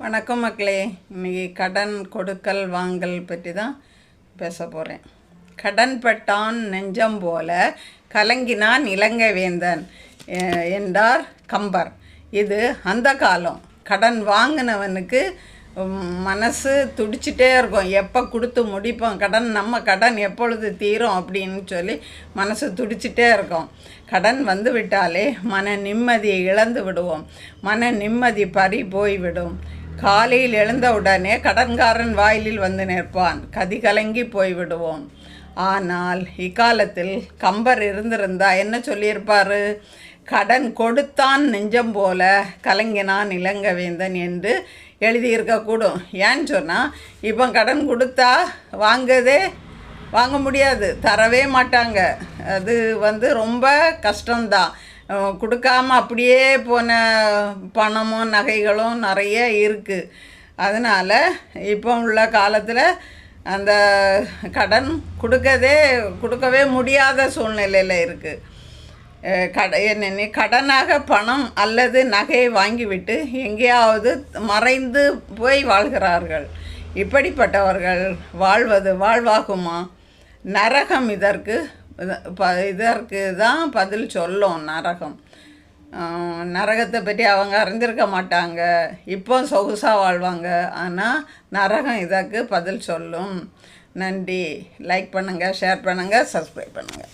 வணக்கம் மக்களே. இன்னைக்கு கடன் கொடுக்கல் வாங்கல் பற்றி தான் பேச போகிறேன் கடன் பட்டான் நெஞ்சம் போல கலங்கினான் இலங்கை வேந்தன் என்றார் கம்பர். இது அந்த காலம். கடன் வாங்கினவனுக்கு மனசு துடிச்சிட்டே இருக்கும். எப்போ கொடுத்து முடிப்போம்? கடன் நம்ம கடன் எப்பொழுது தீரும் அப்படின்னு சொல்லி மனசு துடிச்சிட்டே இருக்கும். கடன் வந்து விட்டாலே மன நிம்மதியை இழந்து விடுவோம். மன நிம்மதி பறி போய்விடும். காலையில் எழுந்தவுடனே கடன்காரன் வாயிலில் வந்து நிற்பான் கதி கலங்கி போய்விடுவோம் ஆனால் இக்காலத்தில் கம்பர் இருந்திருந்தா என்ன சொல்லியிருப்பாரு? கடன் கொடுத்தான் நெஞ்சம் போல கலங்கினான் இளங்கவேந்தன் என்று எழுதியிருக்கக்கூடும். ஏன்னு சொன்னால் இப்போ கடன் கொடுத்தா வாங்குதே வாங்க முடியாது தரவே மாட்டாங்க. அது வந்து ரொம்ப கஷ்டம்தான். கொடுக்காம அப்படியே போன பணமும் நகைகளும் நிறைய இருக்குது அதனால் இப்போ உள்ள காலத்தில் அந்த கடன் கொடுக்கதே கொடுக்கவே முடியாத சூழ்நிலையில் இருக்குது அஹ் கட என்ன கடனாக பணம் அல்லது நகையை வாங்கிவிட்டு எங்கேயாவது மறைந்து போய் வாழ்கிறார்கள். இப்படிப்பட்டவர்கள் வாழ்வது வாழ்வாகுமா? நரகம் இதற்கு ப இதற்கு தான் பதில் சொல்லும் நரகம். நரகத்தை பற்றி அவங்க அறிஞ்சிருக்க மாட்டாங்க. இப்போ சொகுசாக வாழ்வாங்க. ஆனால் நரகம் இதற்கு பதில் சொல்லும். நன்றி. லைக் பண்ணுங்கள் ஷேர் பண்ணுங்கள் சப்ஸ்கிரைப் பண்ணுங்கள்